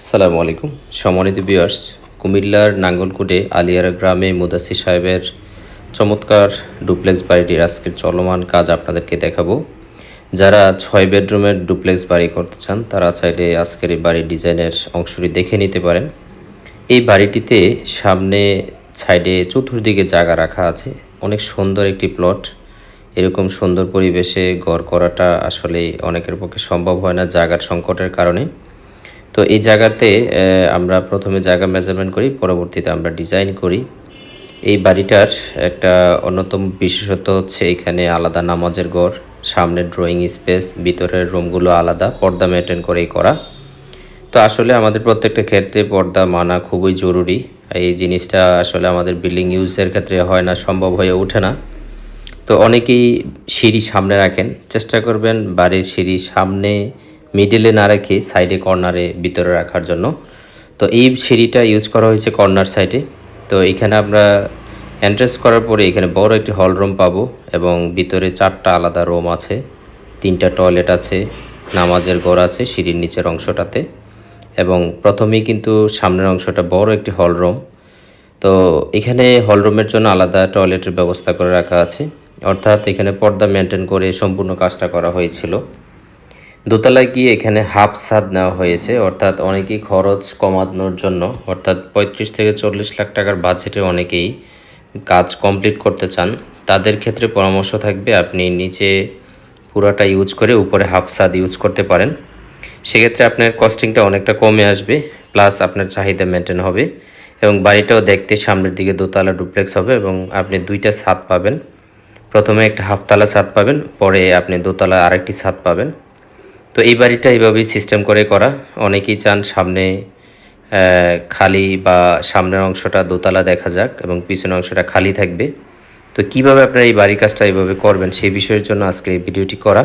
আসসালামু আলাইকুম। সম্মানিত বিয়ার্স কুমিল্লার নাঙ্গলকোটে আলিয়ারা গ্রামে মুদাসি সাহেবের চমৎকার ডুপ্লেক্স বাড়িটির আজকের চলমান কাজ আপনাদেরকে দেখাবো। যারা ছয় বেডরুমের ডুপ্লেক্স বাড়ি করতে চান, তারা চাইলে আজকের এই বাড়ির ডিজাইনের অংশটি দেখে নিতে পারেন। এই বাড়িটিতে সামনে সাইডে চতুর্দিকে জায়গা রাখা আছে। অনেক সুন্দর একটি প্লট এরকম সুন্দর পরিবেশে গড় করাটা আসলে অনেকের পক্ষে সম্ভব হয় না জায়গার সংকটের কারণে। তো এই জায়গাতে আমরা প্রথমে জায়গা মেজারমেন্ট করি, পরবর্তীতে আমরা ডিজাইন করি। এই বাড়িটার একটা অন্যতম বিশেষত্ব হচ্ছে এখানে আলাদা নামাজের ঘর, সামনে ড্রয়িং স্পেস ভিতরের রুমগুলো আলাদা, পর্দা মেনটেন করেই করা। তো আসলে আমাদের প্রত্যেকটা ক্ষেত্রে পর্দা মানা খুবই জরুরি। এই জিনিসটা আসলে আমাদের বিল্ডিং ইউজের ক্ষেত্রে হয় না, সম্ভব হয়ে ওঠে না। তো অনেকেই সিঁড়ি সামনে রাখেন। চেষ্টা করবেন বাড়ির সিঁড়ি সামনে মিডিলে না রেখে সাইডে কর্নারে ভিতরে রাখার জন্য। তো এই সিঁড়িটা ইউজ করা হয়েছে কর্নার সাইডে। তো এখানে আমরা এন্ট্রেন্স করার পরে এখানে বড় একটি হল রুম পাবো এবং ভিতরে চারটা আলাদা রুম আছে, তিনটা টয়লেট আছে, নামাজের ঘর আছে সিঁড়ির নিচের অংশটাতে এবং প্রথমেই কিন্তু সামনের অংশটা বড় একটি হল রুম তো এখানে হলরুমের জন্য আলাদা টয়লেটের ব্যবস্থা করে রাখা আছে। অর্থাৎ এখানে পর্দা মেনটেন করে সম্পূর্ণ কাজটা করা হয়েছিল। দোতলায় গিয়ে এখানে হাফ ছাদ নেওয়া হয়েছে, অর্থাৎ অনেকেই খরচ কমানোর জন্য, অর্থাৎ পঁয়ত্রিশ থেকে চল্লিশ লাখ টাকার বাজেটে অনেকেই কাজ কমপ্লিট করতে চান। তাদের ক্ষেত্রে পরামর্শ থাকবে আপনি নিচে পুরাটা ইউজ করে উপরে হাফ ছাদ ইউজ করতে পারেন। সেক্ষেত্রে আপনার কস্টিংটা অনেকটা কমে আসবে প্লাস আপনার চাহিদা মেনটেন হবে এবং বাড়িটাও দেখতে সামনের দিকে দোতলা ডুপ্লেক্স হবে এবং আপনি দুইটা ছাদ পাবেন। প্রথমে একটা হাফতলা ছাদ পাবেন, পরে আপনি দোতলা আরেকটি ছাদ পাবেন। তো এই বাড়িটা এইভাবেই সিস্টেম করে করা। অনেকেই চান সামনে খালি বা সামনের অংশটা দোতলা দেখা যাক এবং পিছনের অংশটা খালি থাকবে। তো কীভাবে আপনারা এই বাড়ির কাজটা এইভাবে করবেন সেই বিষয়ের জন্য আজকে এই ভিডিওটি করা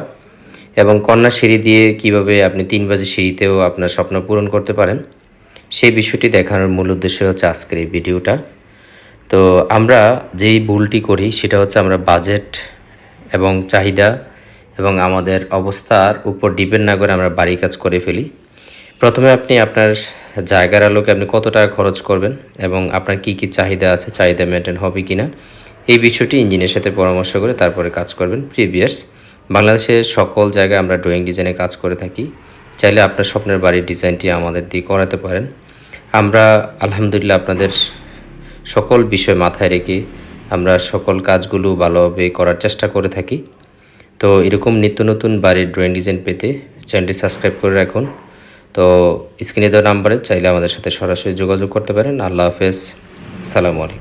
এবং কন্যা সিঁড়ি দিয়ে কীভাবে আপনি তিন বাজে সিঁড়িতেও আপনার স্বপ্ন পূরণ করতে পারেন সেই বিষয়টি দেখানোর মূল উদ্দেশ্য হচ্ছে আজকের এই ভিডিওটা। তো আমরা যেই ভুলটি করি সেটা হচ্ছে আমরা বাজেট এবং চাহিদা এবং আমাদের অবস্থার উপর ডিপেন্ড না করে আমরা বাড়ি কাজ করে ফেলি। প্রথমে আপনি আপনার জায়গার আলোকে আপনি কত টাকা খরচ করবেন এবং আপনার কি কি চাহিদা আছে, চাহিদা মেনটেন হবে কি না এই বিষয়টি ইঞ্জিনের সাথে পরামর্শ করে তারপরে কাজ করবেন প্রিভিয়াস বাংলাদেশের সকল জায়গায় আমরা ড্রয়িং ডিজাইনে কাজ করে থাকি। চাইলে আপনার স্বপ্নের বাড়ির ডিজাইনটি আমাদের দিয়ে করাতে পারেন। আমরা আলহামদুলিল্লাহ আপনাদের সকল বিষয় মাথায় রেখে আমরা সকল কাজগুলো ভালোভাবে করার চেষ্টা করে থাকি। তো এরকম নিত্য নতুন বাড়ির ড্রয়িং ডিজাইন পেতে চ্যানেলটি সাবস্ক্রাইব করে রাখুন। তো স্ক্রিনে দেওয়া নাম্বারে চাইলে আমাদের সাথে সরাসরি যোগাযোগ করতে পারেন। আল্লাহ হাফেজ। সালামু আলাইকুম।